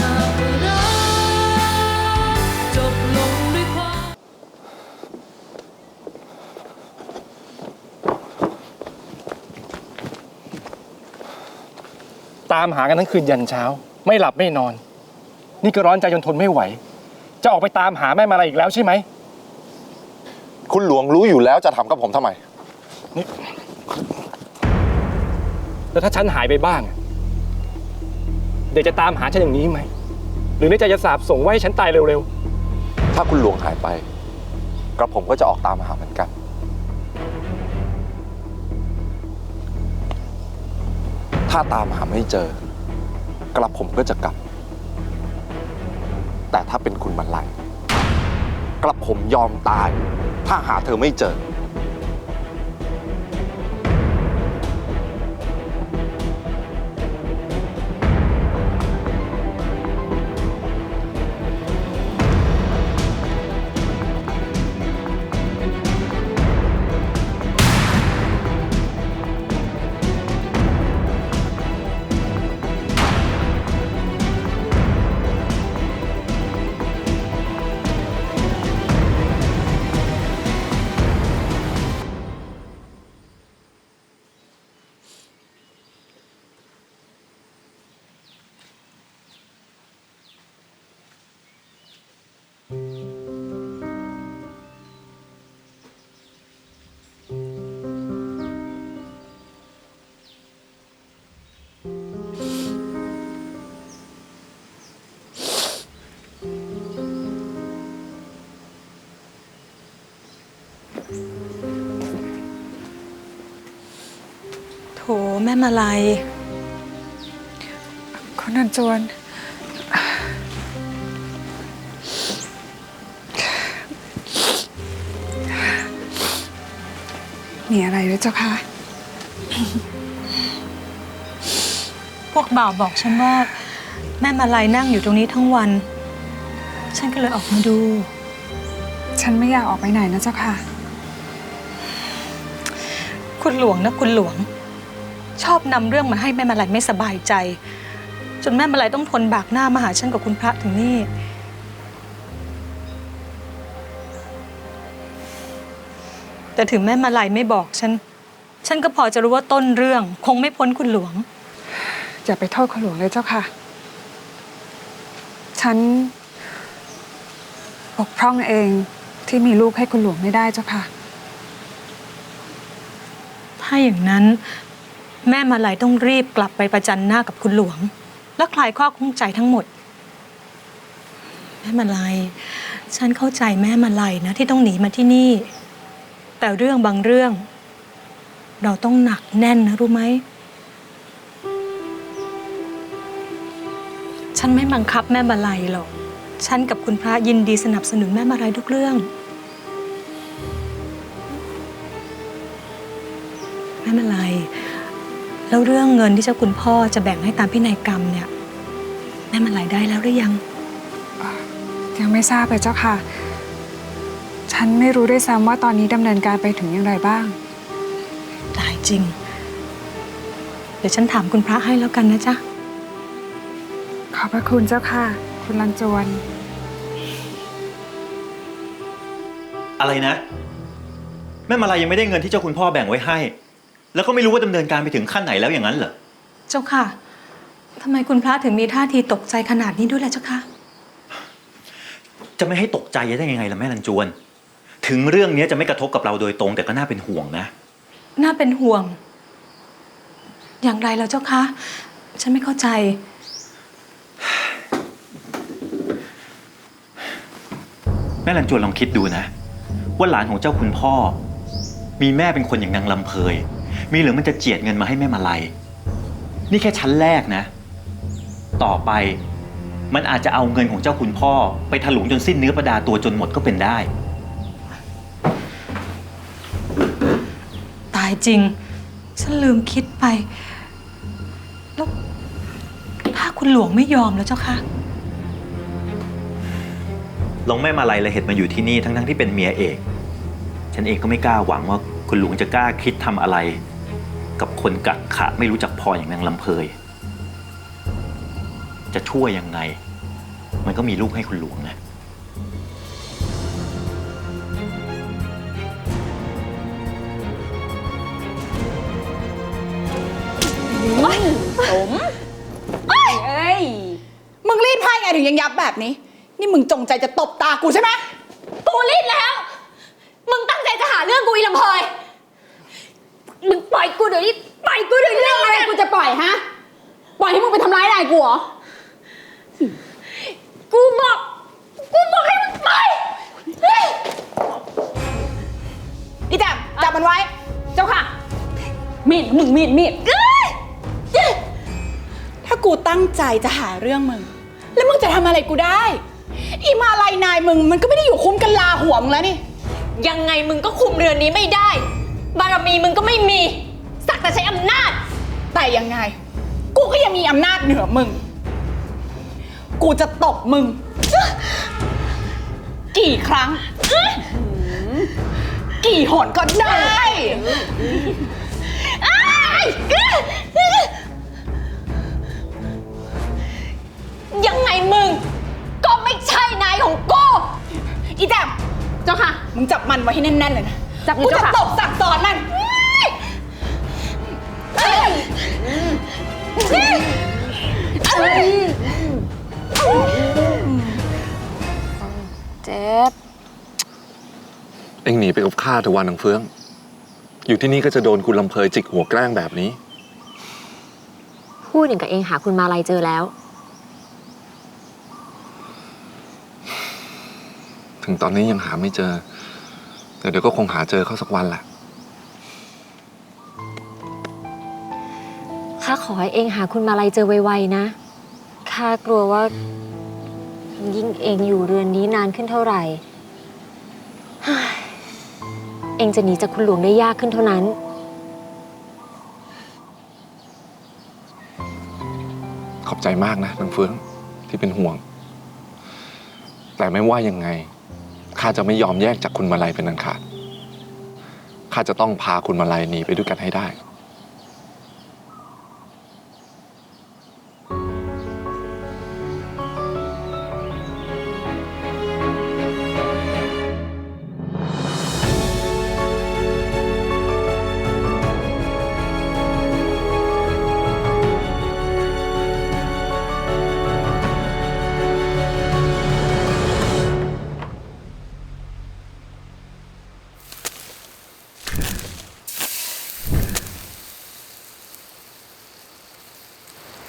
หากว่ารักจบลงด้วยความ ตามหากันทั้งคืนยันเช้า ไม่หลับไม่นอน นี่ก็ร้อนใจจนทนไม่ไหว จะออกไปตามหาแม่มาลายอีกแล้วใช่ไหม คุณหลวงรู้อยู่แล้วจะทำกับผมทำไม แล้วถ้าฉันหายไปบ้างอะ เดี๋ยวจะตามหาฉันอย่างนี้ไหม หรือในใจจะสาบส่งไว้ให้ฉันตายเร็วถ้าคุณหลวงหายไป กระผมก็จะออกตามหาเหมือนกัน ถ้าตามหาไม่เจอ กระผมก็จะกลับ แต่ถ้าเป็นคุณบรรลัยกระผมยอมตาย ถ้าหาเธอไม่เจอ ม่มาลัย คุณนันจวน มีอะไรหรือเจ้าคะพวกบ่าวบอกฉันว่า แม่มาลัยนั่งอยู่ตรงนี้ทั้งวัน ฉันก็เลยออกมาดู ฉันไม่อยากออกไปไหนนะเจ้าค่ะ คุณหลวงนะคุณหลวง ชอบนำเรื่องมาให้แม่มาลัยไม่สบายใจ จนแม่มาลัยต้องทนบากหน้ามาหาฉันกับคุณพระถึงนี่ แต่ถึงแม่มาลัยไม่บอกฉัน ฉันก็พอจะรู้ว่าต้นเรื่อง คงไม่พ้นคุณหลวง อย่าไปโทษคุณหลวงเลยเจ้าค่ะ ฉันบกพร่องเองที่มีลูกให้คุณหลวงไม่ได้เจ้าค่ะ ถ้าอย่างนั้น แม่มาลัยต้องรีบกลับไปประจันหน้ากับคุณหลวง และคลายข้อข้องใจทั้งหมด แม่มาลัย ฉันเข้าใจแม่มาลัยนะที่ต้องหนีมาที่นี่ แต่เรื่องบางเรื่อง เราต้องหนักแน่นนะรู้ไหมฉันไม่บังคับแม่มาลัยหรอก ฉันกับคุณพระยินดีสนับสนุนแม่มาลัยทุกเรื่อง แม่มาลัย แล้วเรื่องเงินที่เจ้าคุณพ่อจะแบ่งให้ตามพินัยกรรมเนี่ยแม่มาลัยได้แล้วหรือยัง ยังไม่ทราบเลยเจ้าค่ะ ฉันไม่รู้ด้วยซ้ำว่าตอนนี้ดำเนินการไปถึงอย่างไรบ้างได้จริง เดี๋ยวฉันถามคุณพระให้แล้วกันนะจ๊ะ ขอบพระคุณเจ้าค่ะ คุณลันจวน อะไรนะ แม่มาลายยังไม่ได้เงินที่เจ้าคุณพ่อแบ่งไว้ให้ แล้วก็ไม่รู้ว่าดำเนินการไปถึงขั้นไหนแล้วอย่างนั้นเหรอ เจ้าค่ะทำไมคุณพระถึงมีท่าทีตกใจขนาดนี้ด้วยล่ะเจ้าค่ะ จะไม่ให้ตกใจได้ยังไงล่ะแม่ลันจวน ถึงเรื่องนี้จะไม่กระทบกับเราโดยตรง แต่ก็น่าเป็นห่วงนะ น่าเป็นห่วง อย่างไรแล้วเจ้าคะ ฉันไม่เข้าใจ แม่ลันจวนลองคิดดูนะ ว่าหลานของเจ้าคุณพ่อ มีแม่เป็นคนอย่างนางลำเพย มีหรือมันจะเจียดเงินมาให้แม่มาลัย นี่แค่ชั้นแรกนะ ต่อไปมันอาจจะเอาเงินของเจ้าคุณพ่อ ไปถลุงจนสิ้นเนื้อประดาตัวจนหมดก็เป็นได้ ตายจริง ฉันลืมคิดไป แล้ว ถ้าคุณหลวงไม่ยอมแล้วเจ้าค่ะลองแม่มาลัยเลยเหตุมาอยู่ที่นี่ทั้งๆที่เป็นเมียเอก ฉันเองก็ไม่กล้าหวังว่าคุณหลวงจะกล้าคิดทำอะไร กับคนกักขะไม่รู้จักพออย่างนางลำเพย จะช่วยยังไง มันก็มีลูกให้คุณหลวงนะเอ้ย มึงรีดไพ่ไงถึงยังยับแบบนี้ นี่มึงจงใจจะตบตากูใช่ไหมกูรีดแล้ว มึงตั้งใจจะหาเรื่องกูอีลำเพย มึงปล่อยกูเดี๋ยวนี้ ปล่อยกูเดี๋ยวนี้เรื่องอะไรกูจะปล่อยฮะ ปล่อยให้มึงไปทำร้ายนายกูเหรอ กูบอก กูบอกให้มึงปล่อยเฮ้ยอีแจ่มจับมันไว้ เจ้าค่ะ มีดมึงมีดมีดเอ้ยถ้ากูตั้งใจจะหาเรื่องมึง แล้วมึงจะทำอะไรกูได้ อีมาลายนายมึงมันก็ไม่ได้อยู่คุ้มกันลาหัวมึงแล้วนี่ ยังไงมึงก็คุมเรือนนี้ไม่ได้ บารมีมึงก็ไม่มี สักแต่ใช้อำนาจ แต่ยังไง กูก็ยังมีอำนาจเหนือมึง กูจะตบมึง กี่ครั้ง กี่หนก็ได้ จับอยู่กูจะเจ้าค่ะตบสั่งสอนมันเจ็บ เอ็งหนีไปกับข้าเถอะวันนางเฟือง อยู่ที่นี่ก็จะโดนคุณลำเพยจิกหัวแกล้งแบบนี้ พูดอย่างกับเองหาคุณมาลัยเจอแล้ว ถึงตอนนี้ยังหาไม่เจอ แต่เดี๋ยวก็คงหาเจอเข้าสักวันแหละ ข้าขอให้เองหาคุณมาลัยเจอไวๆนะ ข้ากลัวว่า ยิ่งเองอยู่เรือนนี้นานขึ้นเท่าไหร่เฮ้ยเองจะหนีจากคุณหลวงได้ยากขึ้นเท่านั้น ขอบใจมากนะนางเฟืองที่เป็นห่วง แต่ไม่ว่ายังไง ข้าจะไม่ยอมแยกจากคุณมาลัยเป็นอันขาด ข้าจะต้องพาคุณมาลัยหนีไปด้วยกันให้ได้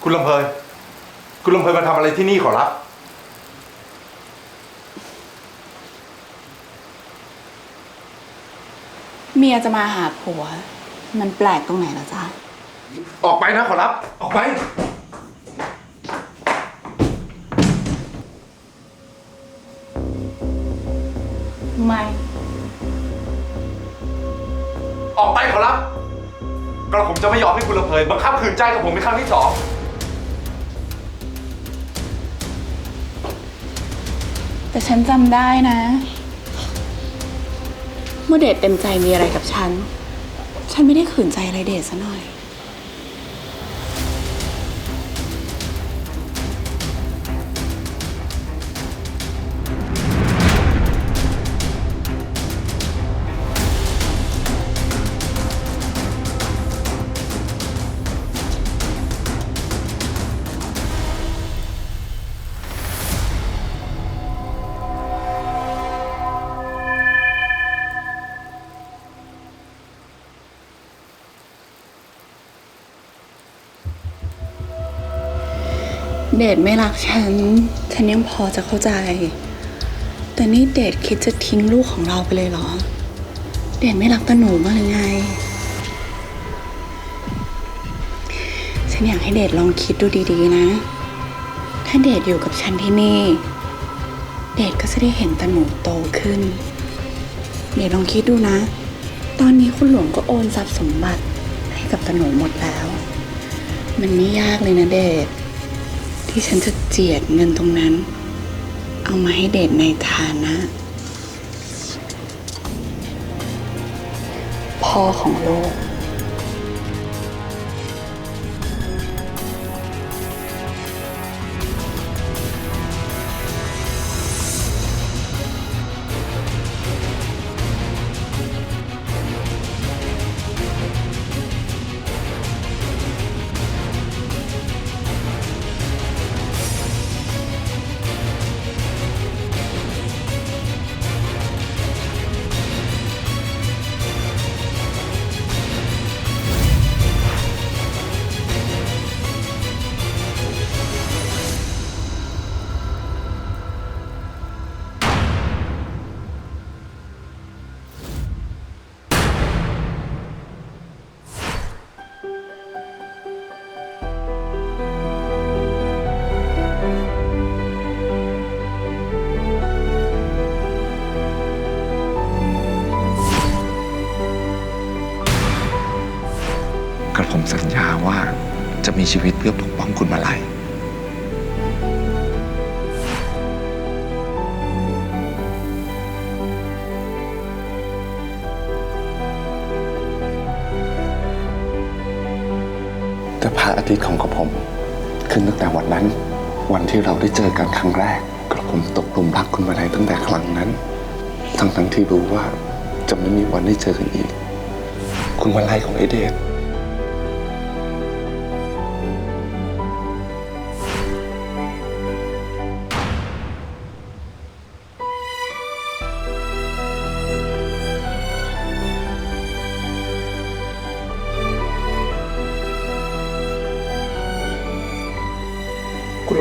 คุณลำเพยคุณลำเพยมาทำอะไรที่นี่ขอรับ เมียจะมาหาผัว มันแปลกตรงไหนล่ะจ๊ะ ออกไปนะขอรับ ออกไป ไม่ ออกไปขอรับ กระผมจะไม่ยอมให้คุณลำเพยบังคับขืนใจกับผมเป็นครั้งที่สอง แต่ฉันจำได้นะ เมื่อเดทเต็มใจมีอะไรกับฉัน ฉันไม่ได้ขืนใจอะไรเดทซะหน่อย เดทไม่รักฉัน ฉันยังพอจะเข้าใจ แต่นี่เดทคิดจะทิ้งลูกของเราไปเลยเหรอ เดทไม่รักตาหนูบ้างหรือไง ฉันอยากให้เดทลองคิดดูดีๆนะ ถ้าเดทอยู่กับฉันที่นี่ เดทก็จะได้เห็นตาหนูโตขึ้น เดทลองคิดดูนะ ตอนนี้คุณหลวงก็โอนทรัพย์สมบัติให้กับตาหนูหมดแล้ว มันไม่ยากเลยนะเดท ที่ฉันจะเจียดเงินตรงนั้น เอามาให้เดทในฐานะ พ่อของโลก ว่าจะมีชีวิตเพื่อปกป้องคุณมาลัย แต่พระอาทิตย์ของกระผม ขึ้นตั้งแต่วันนั้น วันที่เราได้เจอกันครั้งแรก กระผมตกหลุมรักคุณมาลัยตั้งแต่ครั้งนั้น ทั้งทั้งที่รู้ว่าจะไม่มีวันได้เจอกันอีก คุณมาลัยของไอเดช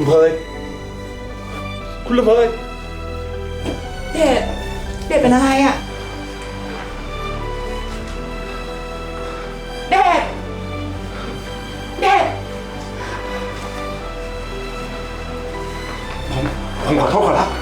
ลำเพยคุณลำเพยเดดเดดเป็นอะไรอะเดดเดดผมผมขอโทษขอรับ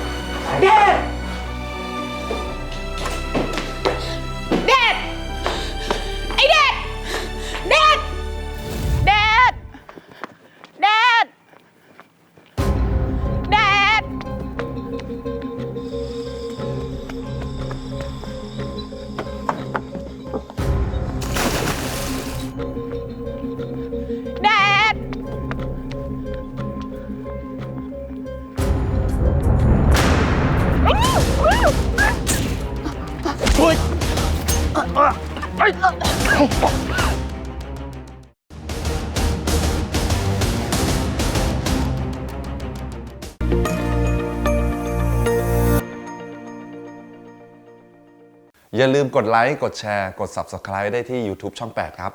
อย่าลืมกดไลค์ กดแชร์ กด Subscribe ได้ที่ YouTube ช่อง 8 ครับ